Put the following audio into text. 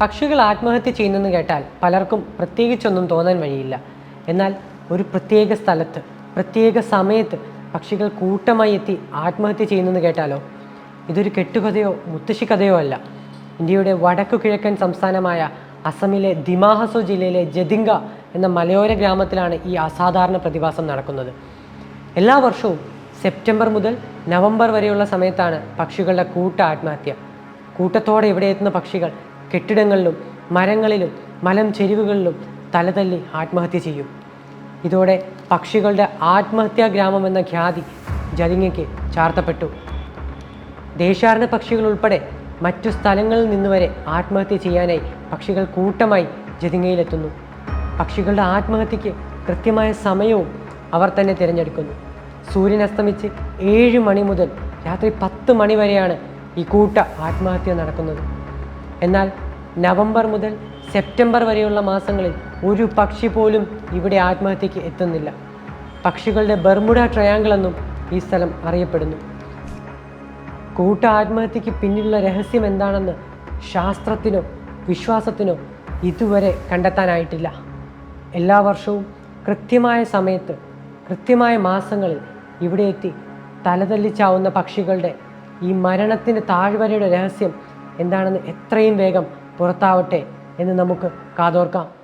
പക്ഷികൾ ആത്മഹത്യ ചെയ്യുന്നെന്ന് കേട്ടാൽ പലർക്കും പ്രത്യേകിച്ചൊന്നും തോന്നാൻ വഴിയില്ല. എന്നാൽ ഒരു പ്രത്യേക സ്ഥലത്ത് പ്രത്യേക സമയത്ത് പക്ഷികൾ കൂട്ടമായി എത്തി ആത്മഹത്യ ചെയ്യുന്നെന്ന് കേട്ടാലോ? ഇതൊരു കെട്ടുകഥയോ മുത്തശ്ശി കഥയോ അല്ല. ഇന്ത്യയുടെ വടക്കു കിഴക്കൻ സംസ്ഥാനമായ അസമിലെ ദിമാഹസോ ജില്ലയിലെ ജതിങ്ക എന്ന മലയോര ഗ്രാമത്തിലാണ് ഈ അസാധാരണ പ്രതിഭാസം നടക്കുന്നത്. എല്ലാ വർഷവും സെപ്റ്റംബർ മുതൽ നവംബർ വരെയുള്ള സമയത്താണ് പക്ഷികളുടെ കൂട്ട ആത്മഹത്യ. കൂട്ടത്തോടെ ഇവിടെ എത്തുന്ന പക്ഷികൾ കെട്ടിടങ്ങളിലും മരങ്ങളിലും മലം ചെരിവുകളിലും തലതല്ലി ആത്മഹത്യ ചെയ്യും. ഇതോടെ പക്ഷികളുടെ ആത്മഹത്യാ ഗ്രാമം എന്ന ഖ്യാതി ജലിങ്ങയ്ക്ക് ചാർത്തപ്പെട്ടു. ദേശാടന പക്ഷികൾ ഉൾപ്പെടെ മറ്റു സ്ഥലങ്ങളിൽ നിന്ന് വരെ ആത്മഹത്യ ചെയ്യാനായി പക്ഷികൾ കൂട്ടമായി ജതിങ്ങയിലെത്തുന്നു പക്ഷികളുടെ ആത്മഹത്യയ്ക്ക് കൃത്യമായ സമയവും അവർ തന്നെ തിരഞ്ഞെടുക്കുന്നു. സൂര്യൻ അസ്തമിച്ച് ഏഴ് മണി മുതൽ രാത്രി പത്ത് മണി വരെയാണ് ഈ കൂട്ട ആത്മഹത്യ നടക്കുന്നത്. എന്നാൽ നവംബർ മുതൽ സെപ്റ്റംബർ വരെയുള്ള മാസങ്ങളിൽ ഒരു പക്ഷി പോലും ഇവിടെ ആത്മഹത്യക്ക് എത്തുന്നില്ല. പക്ഷികളുടെ ബർമുഡ ട്രയാങ്കിൾ എന്നും ഈ സ്ഥലം അറിയപ്പെടുന്നു. കൂട്ട ആത്മഹത്യക്ക് പിന്നിലുള്ള രഹസ്യം എന്താണെന്ന് ശാസ്ത്രത്തിനോ വിശ്വാസത്തിനോ ഇതുവരെ കണ്ടെത്താനായിട്ടില്ല. എല്ലാ വർഷവും കൃത്യമായ സമയത്ത് കൃത്യമായ മാസങ്ങളിൽ ഇവിടെ എത്തി തലതല്ലിച്ചാവുന്ന പക്ഷികളുടെ ഈ മരണത്തിന്റെ താഴ്വരയുടെ രഹസ്യം എന്താണെന്ന് എത്രയും വേഗം പുറത്താവട്ടെ എന്ന് നമുക്ക് കാതോർക്കാം.